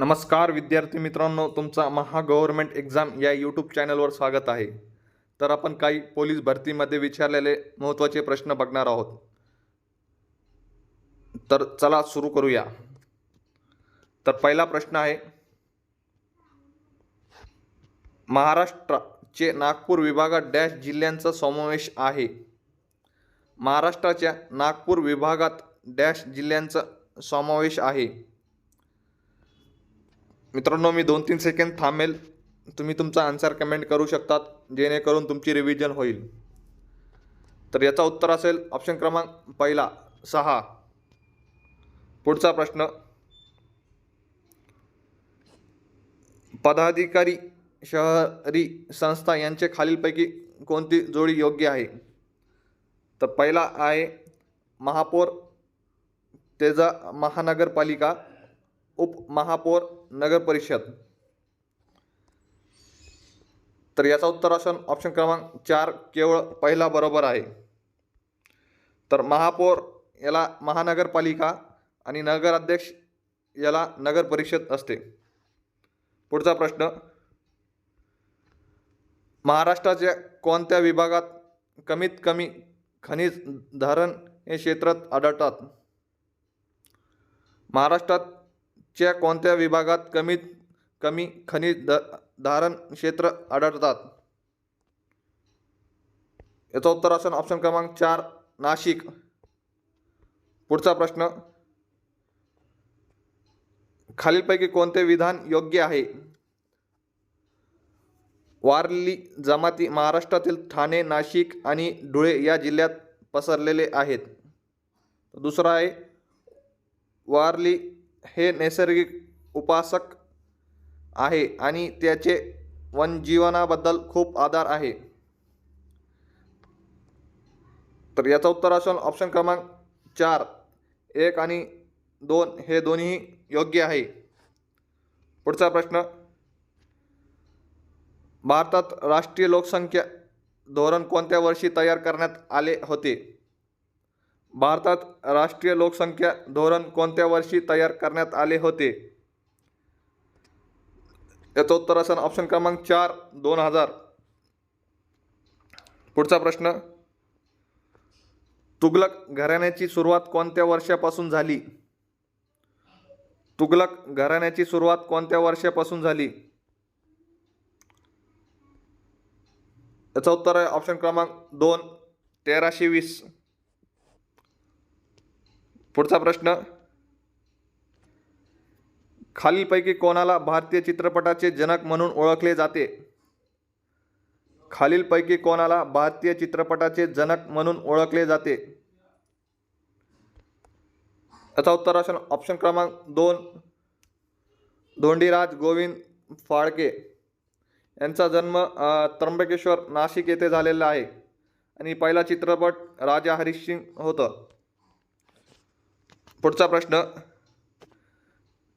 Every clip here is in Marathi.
नमस्कार विद्यार्थी मित्रांनो तुमचा महा गव्हर्नमेंट एक्झाम या यूट्यूब चॅनलवर स्वागत आहे. तर आपण काही पोलीस भरतीमध्ये विचारलेले महत्त्वाचे प्रश्न बघणार आहोत. तर चला सुरू करूया. तर पहिला प्रश्न आहे महाराष्ट्राचे नागपूर विभागात डॅश जिल्ह्यांचा समावेश आहे. महाराष्ट्राच्या नागपूर विभागात डॅश जिल्ह्यांचा समावेश आहे. मित्रांनो मी दोन तीन सेकंड थांबेल. तुम्ही तुमचा आन्सर कमेंट करू शकतात जेणेकरून तुमची रिव्हिजन होईल. तर याचा उत्तर असेल ऑप्शन क्रमांक पहिला सहा. पुढचा प्रश्न. पदाधिकारी शहरी संस्था यांचे खालीलपैकी कोणती जोडी योग्य आहे? तर पहिला आहे महापौर तेजा महानगरपालिका उपमहापौर नगर परिषद. तर याचा उत्तर असेल ऑप्शन क्रमांक चार केवळ पहिला बरोबर आहे. तर महापौर याला महानगरपालिका आणि नगराध्यक्ष याला नगर परिषद असते. पुढचा प्रश्न. महाराष्ट्राच्या कोणत्या विभागात कमीत कमी खनिज धारण हे क्षेत्रात आढळतात? महाराष्ट्रात च्या कोणत्या विभागात कमीत कमी खनिज ध धारण क्षेत्र आढळतात? याचं उत्तर असेल ऑप्शन क्रमांक चार नाशिक. पुढचा प्रश्न. खालीलपैकी कोणते विधान योग्य आहे? वारली जमाती महाराष्ट्रातील ठाणे नाशिक आणि धुळे या जिल्ह्यात पसरलेले आहेत. दुसरा आहे वारली हे नैसर्गिक उपासक आहे आणि त्याचे वनजीवनाबद्दल खूप आधार आहे. तर याचं उत्तर असेल ऑप्शन क्रमांक चार. एक आणि दोन हे दोन्ही योग्य आहे. पुढचा प्रश्न. भारतात राष्ट्रीय लोकसंख्या धोरण कोणत्या वर्षी तयार करण्यात आले होते? भारतात राष्ट्रीय लोकसंख्या धोरण कोणत्या वर्षी तयार करण्यात आले होते? याचं उत्तर असेल ऑप्शन क्रमांक चार दोन हजार. पुढचा प्रश्न. तुगलक घराण्याची सुरुवात कोणत्या वर्षापासून झाली? तुगलक घराण्याची सुरुवात कोणत्या वर्षापासून झाली? याचं उत्तर आहे ऑप्शन क्रमांक दोन तेराशे वीस. पुढचा प्रश्न. खालीलपैकी कोणाला भारतीय चित्रपटाचे जनक म्हणून ओळखले जाते? खालीलपैकी कोणाला भारतीय चित्रपटाचे जनक म्हणून ओळखले जाते? याचा उत्तर असेल ऑप्शन क्रमांक दोन. धोंडीराज गोविंद फाळके यांचा जन्म त्र्यंबकेश्वर नाशिक येथे झालेला आहे. आणि पहिला चित्रपट राजा हरिसिंग होतं. पुढचा प्रश्न.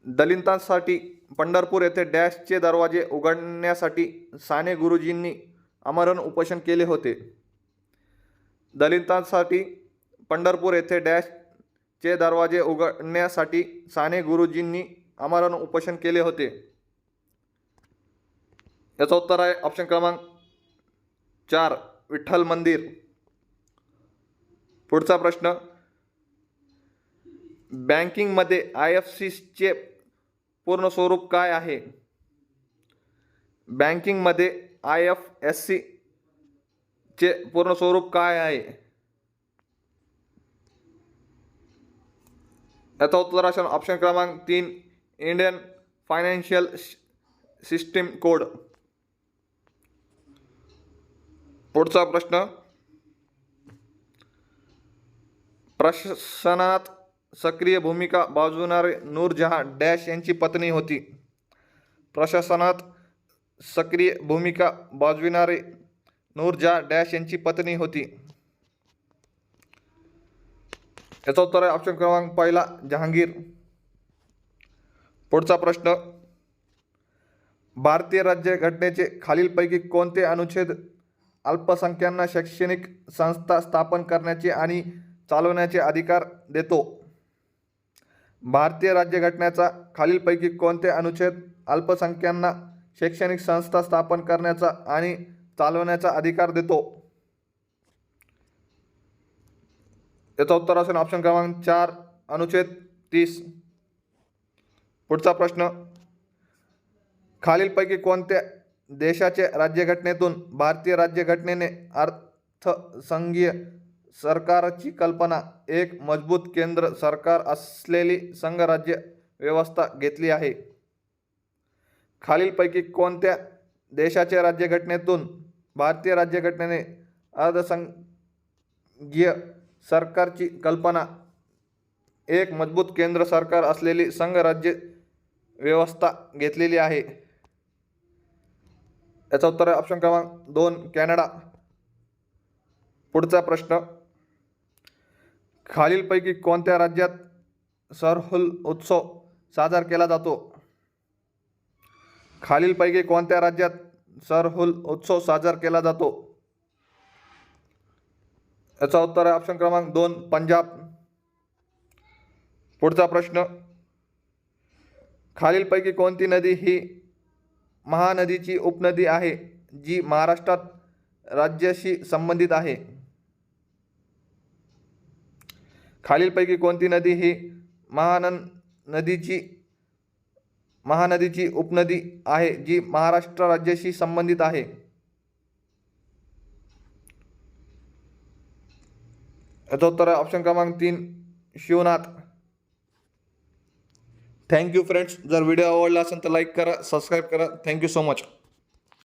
दलितांसाठी पंढरपूर येथे डॅशचे दरवाजे उघडण्यासाठी साने गुरुजींनी आमरण उपोषण केले होते. दलितांसाठी पंढरपूर येथे डॅशचे दरवाजे उघडण्यासाठी साने गुरुजींनी आमरण उपोषण केले होते. याचं उत्तर आहे ऑप्शन क्रमांक चार विठ्ठल मंदिर. पुढचा प्रश्न बँकिंगमध्ये आय एफ सीचे पूर्ण स्वरूप काय आहे? बँकिंगमध्ये आय एफ एस चे पूर्ण स्वरूप काय आहे? याचा उत्तर असेल ऑप्शन क्रमांक तीन इंडियन फायनान्शियल सिस्टीम कोड पुढचा प्रश्न. प्रशासनात सक्रिय भूमिका बाजवणारे नूरजहाँ डॅश यांची पत्नी होती. प्रशासनात सक्रिय भूमिका बाजविणारे नूरजहाँ डॅश यांची पत्नी होती. याचा उत्तर आहे ऑप्शन क्रमांक पहिला जहांगीर. पुढचा प्रश्न भारतीय राज्यघटनेचे खालीलपैकी कोणते अनुच्छेद अल्पसंख्यांना शैक्षणिक संस्था स्थापन करण्याचे आणि चालवण्याचे अधिकार देतो? भारतीय राज्यघटनेचा खालीलपैकी कोणते अनुच्छेद अल्पसंख्यांना शैक्षणिक संस्था स्थापन करण्याचा आणि चालवण्याचा अधिकार देतो? याचं उत्तर असेल ऑप्शन क्रमांक चार अनुच्छेद तीस. पुढचा प्रश्न. खालीलपैकी कोणत्या देशाचे राज्यघटनेतून भारतीय राज्यघटनेने अर्थसंघीय सरकारची कल्पना एक मजबूत केंद्र सरकार असलेली संघराज्य व्यवस्था घेतली आहे. खालीलपैकी कोणत्या देशाच्या राज्यघटनेतून भारतीय राज्यघटनेने अर्धसंघीय सरकारची कल्पना एक मजबूत केंद्र सरकार असलेली संघराज्य व्यवस्था घेतलेली आहे? याचं उत्तर आहे ऑप्शन क्रमांक दोन कॅनडा. पुढचा प्रश्न खालीलपैकी कोणत्या राज्यात सरहुल उत्सव साजरा केला जातो? खालीलपैकी कोणत्या राज्यात सरहुल उत्सव साजरा केला जातो? याचा उत्तर आहे ऑप्शन क्रमांक दोन पंजाब. पुढचा प्रश्न. खालीलपैकी कोणती नदी ही महानदीची उपनदी आहे जी महाराष्ट्रात राज्याशी संबंधित आहे? खालीलपैकी कोणती नदी ही महानन नदीची महानदीची उपनदी आहे जी महाराष्ट्र राज्याशी संबंधित आहे? याचं उत्तर आहे ऑप्शन क्रमांक तीन शिवनाथ. थँक्यू फ्रेंड्स जर व्हिडिओ आवडला असेल तर लाईक करा सबस्क्राईब करा. Thank you so much